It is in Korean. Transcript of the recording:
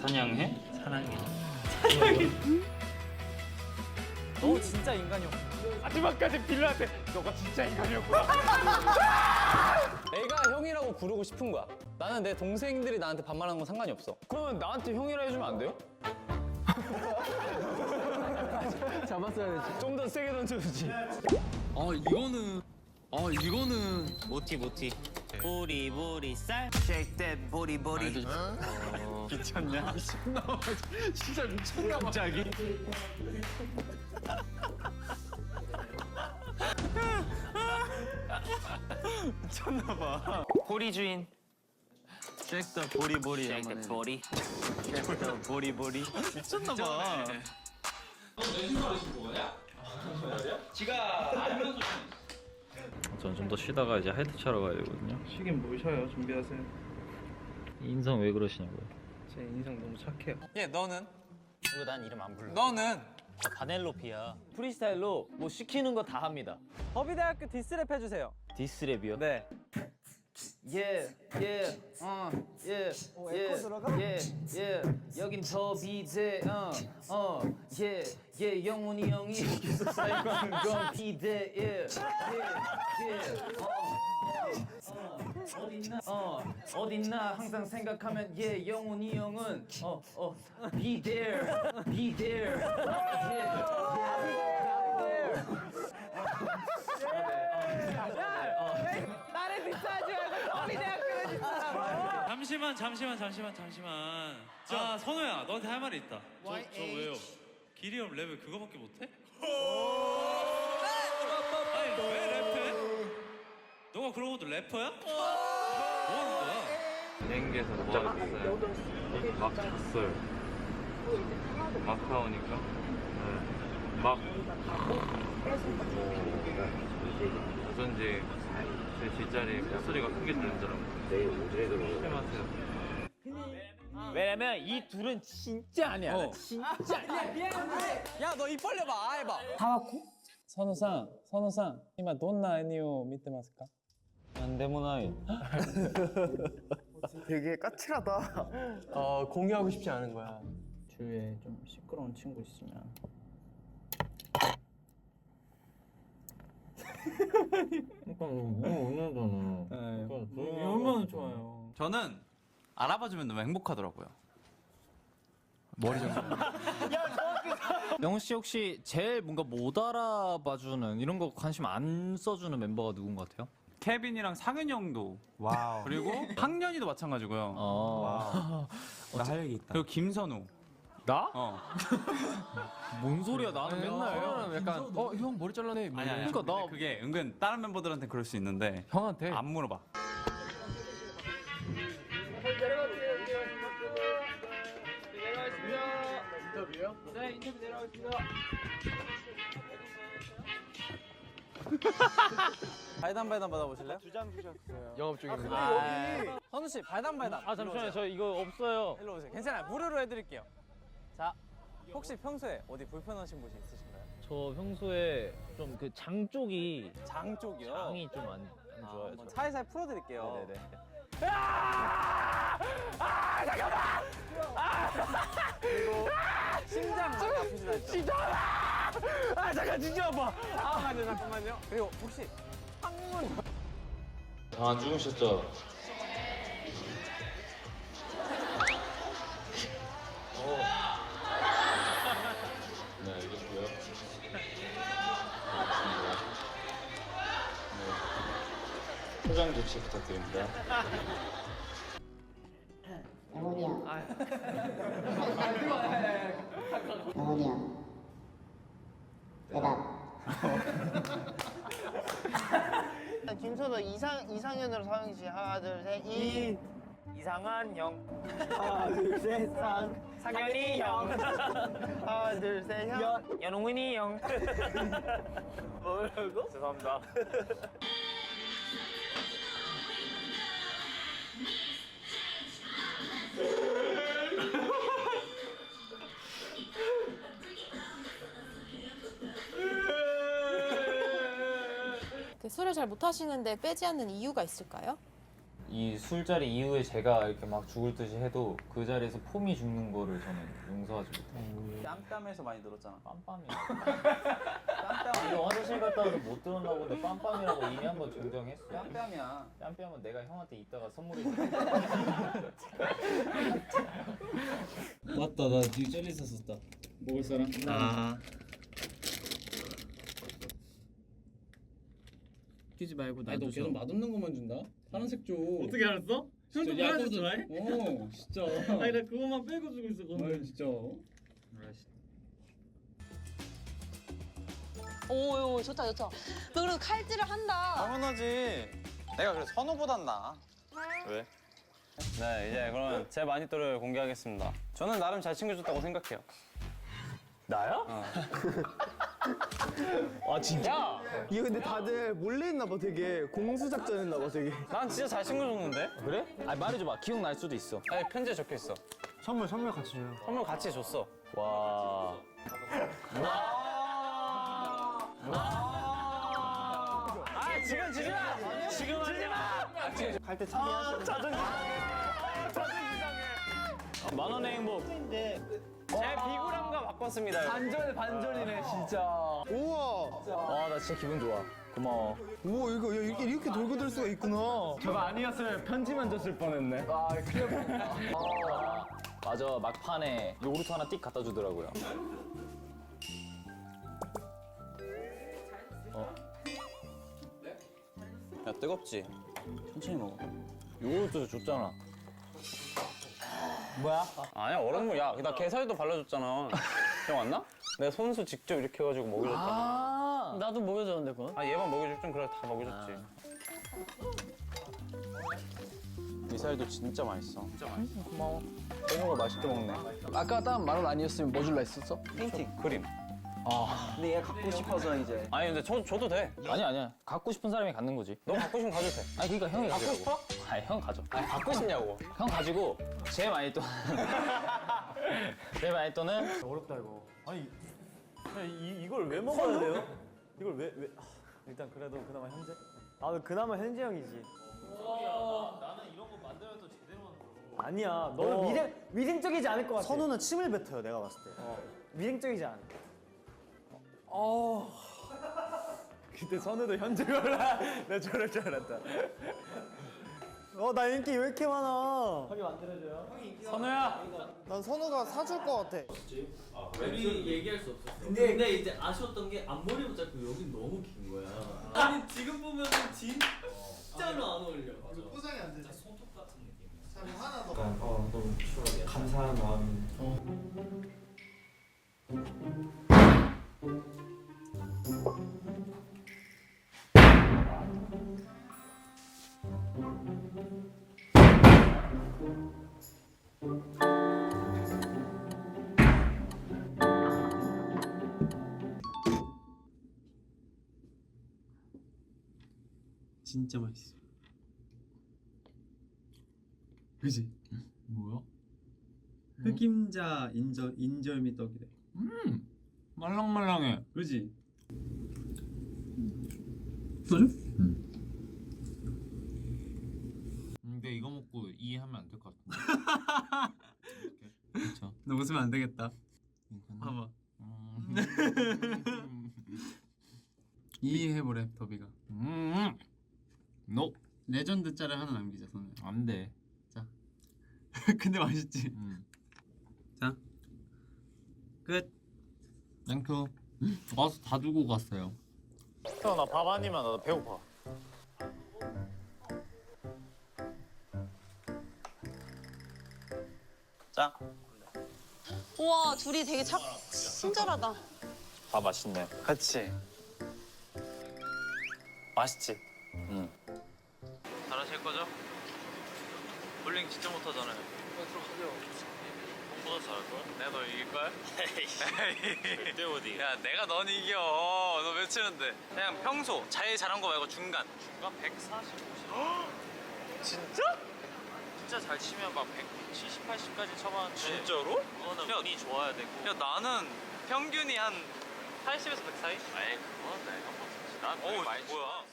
사냥해? 사랑해. 너 진짜 인간이었어. 마지막까지 빌라한테 너가 진짜 인간이었구나. 내가 형이라고 부르고 싶은 거야. 나는 내 동생들이 나한테 반말하는 건 상관이 없어. 그러면 나한테 형이라 해주면 안 돼요? 잡았어야 되지. 좀 더 세게 던져주지. 아 이거는 아 이거는 모티 모티. 보리 보리 쌀. Shake that 보 리 보리. 미쳤냐? 진짜 미쳤나 봐. 갑자기? 미쳤나 봐. 보리 주인. 잭더 보리보리 해. 보리. Shake that 보리 보리. 미쳤나봐. 전좀더 쉬다가 이제 하이트 차러 가야 되거든요. 쉬긴 뭘 쉬어요. 준비하세요. 인성 왜 그러시냐고요? 제 인상 너무 착해요. 얘 너는? 이거 난 이름 안 불러. 너는? 바넬로피야. 프리스타일로 뭐 시키는 거 다 합니다. 법의대학교 디스랩 해주세요. 디스랩이요? 네. 예, 예, 어, 예, 예, 예, 예, 여긴 더 비대, 어, 어, 예, 예, 영훈이 형이 계속 살고 있는 건 비대, 예, 예, 예, 어, 어, 어, 어딨나, 어, 어딨나? 항상 생각하면 예, 영훈이 형은 어, 어, be there, be there, 예, 예, 잠시만 잠시만 잠시만 잠시만. 자 선우야 너한테 할 말이 있다. 저, 저 왜요? 길이 형 랩을 그거밖에 못해? 너가 그러고 도 래퍼야? 뭐하는 거야? 비행기에서 뭐 하겠어요? 막 잤어요. 마카오니까. 네. 막 뭐, 어쩐지 제 뒷자리 목소리가 크게 들리는 줄 알고. 내일 오전에 들어오고. 심하세요. 왜냐면 이 둘은 진짜 아니야. 나 진짜 아니야. 야 너 입 벌려봐. 아 해봐. 佐野さん、佐野さん、今どんなアニメを見てますか 안데모나이. 되게 까칠하다. 어, 공유하고 싶지 않은 거야. 주위에 좀 시끄러운 친구 있으면 그러니까 뭐 오늘잖아. 네, 얼마나 좋아요. 저는 알아봐주면 너무 행복하더라고요. 머리 좀. 영훈 씨 혹시 제일 뭔가 못 알아봐주는 이런 거 관심 안 써주는 멤버가 누군 것 같아요? 케빈이랑 상윤이 형도. 와우. 그리고 학년이도 마찬가지고요. 어. 나할 얘기 있다. 그리고 김선우. 나? 어. 뭔 소리야? 나는 맨날 서로는 약간 어 형 머리 잘라내. 뭐 아니, 아니, 그러니까 나- 그게 은근 다른 멤버들한테 그럴 수 있는데 형한테. 안 물어봐. 발담 발담 받아보실래요? 영업 중인데. 선우 씨 발담 발담. 아 잠시만요. 저 이거 없어요. 일로 오세요. 괜찮아요. 무료로 해드릴게요. 자, 혹시 평소에 어디 불편하신 곳이 있으신가요? 저 평소에 좀 그 장 쪽이 장 쪽이요. 장이 좀 안 안 아, 좋아요. 한번 살살 풀어드릴게요. 네네. 심장 많이 아프시다죠? 심장! 아 잠깐 진짜 아파. 잠깐만요 잠깐만요. 그리고 혹시 아 죽으셨죠? 네 알겠고요. 네. 포장 조치 부탁드립니다. 영훈이 형. 대답. 김선호 이상 이상현으로 서영씨 하나 둘셋 이. 이상한 형. 하나 둘셋상 상현이 형. 하나 둘셋 형. 연웅은이 형. 뭐라고? 죄송합니다. 그 술을 잘못 하시는데 빼지 않는 이유가 있을까요? 이 술자리 이후에 제가 이렇게 막 죽을 듯이 해도 그 자리에서 폼이 죽는 거를 저는 용서하지 못해요. 땀땀에서 많이 들었잖아. 빰빰이야. 빰빰. 이거 화장실 갔다 와서 못 들었나 본데 빰빰이라고 이미 한번 정정했어. 땀땀이야. 뺨뺨은 내가 형한테 이따가 선물해 맞다 나 지금 젤리 샀었다 먹을 사람? 아. 끼지 말고 나도 너 계속 맛없는 것만 준다? 파란색 줘 어떻게 알았어? 형도 진짜 파란색 야구도- 좋아해? 어 진짜 아니 나 그거만 빼고 주고 있었거든. 아 진짜 오, 좋다, 좋다. 너 그래도 칼질을 한다. 당연하지. 내가 그래 선호보단 나. 왜? 네, 이제 그러면 제 마니또를 공개하겠습니다. 저는 나름 잘 챙겨줬다고 생각해요. 나요? 아 진짜? 이거 근데 다들 몰래 했나 봐 되게 공수 작전 했나 봐 되게 난 진짜 잘 챙겨줬는데? 그래? 아니 말해줘봐. 기억날 수도 있어. 아니 편지에 적혀 있어. 선물 선물 같이 줘요 선물 같이 줬어. 와. 아 지금 지지 마. 지금 하지 마. 갈때 참여하시고 자존심. 자존심 상해. 만 원의 행복. 제 비굴함과 바꿨습니다. 반전 반전이네 진짜. 우와 와, 나 진짜 기분 좋아. 고마워. 우와 이거 야, 이렇게, 이렇게 돌고 돌 수가 있구나 저거 아니었으면 편지만 줬을 뻔했네. 아 큰일 뻔했다. 맞아, 막판에 요구르트 하나 띡 갖다 주더라고요. 야 뜨겁지. 천천히 먹어. 요구르트 줬잖아. 아니야 얼음물. 야나 게살도 발라줬잖아. 기억 안 나? 내가 손수 직접 이렇게 해가지고 먹여줬잖아. 나도 먹여줬는데 그건? 아 얘만 먹여줄 줄 그래 다 먹여줬지. 이 살도 진짜 맛있어. 진짜 맛있어. 고마워. 생각을 맛있게 먹네. 아까 딴 말은 아니었으면 뭐 줄라 했었어? 페인팅. 그림. 근데 얘 갖고 싶어서 이제. 아니 근데 저, 줘도 돼. 아니 아니야. 갖고 싶은 사람이 갖는 거지. 너 갖고 싶으면 가져도 돼. 아니 그러니까 형이 갖고 가지고. 아니 형 가져. 아니 갖고 싶냐고. 형 가지고 제 마니또 제 마니또는 어렵다 이거. 아니 이, 이걸 왜 먹어야 돼요? 이걸 왜 왜? 아, 일단 그래도 그나마 현재. 아 그나마 현재 형이지. 나는 이런 거 만들어도 제대로 만들어. 아니야. 너는 위생 위생적이지 않을 것 같아. 선우는 침을 뱉어요 내가 봤을 때 위생적이지 않아. 어. 그때 선우도 현재 걸라. 내가 저럴 줄 알았다. 어 나 인기 왜 이렇게 많아 형이 만들어줘요. 선우야. 난 선우가 사줄 것 같아 우리 얘기할 수 없었어. 근데, 이제 아쉬웠던 게 앞머리만 짧고 여긴 너무 긴 거야. 아니 지금 보면은 진짜로 안 어울려. 포장이 안 돼. 손톱 같은 느낌. 감사한 마음이 진짜 맛있어 그지? 뭐야? 흑임자 인절 인절미 떡이래 음. 말랑말랑해. 그지? 소주? 근데 이거 먹고 이해하면 안 될 것 같은데. 그렇죠. 너 웃으면 안 되겠다? 봐봐 음. 이해해보래 더비가 음. 노. 레전드 짤을 하나 남기자 손에 안 돼. 근데 맛있지? 음. 끝 땡큐. 와서 다 두고 갔어요. 나밥 아니면 나 배고파. 자, 우와, 둘이 되게 착, 친절하다. 밥 맛있네. 그치. 맛있지? 응. 잘하실 거죠? 볼링 진짜 못하잖아요. 공보다 잘할걸? 내가 너 이길걸? 그때 어디? 야 내가 넌 이겨 너 몇 치는데 그냥 평소 제일 잘한 거 말고 중간 중간 140, 50 진짜? 진짜 잘 치면 막 170, 80까지 쳐봤는데 진짜로? 그거는 운이 좋아야 되고 야 나는 평균이 한 80에서 100 사이? 아이 그건 내가 못하지 난 되게 많이 뭐야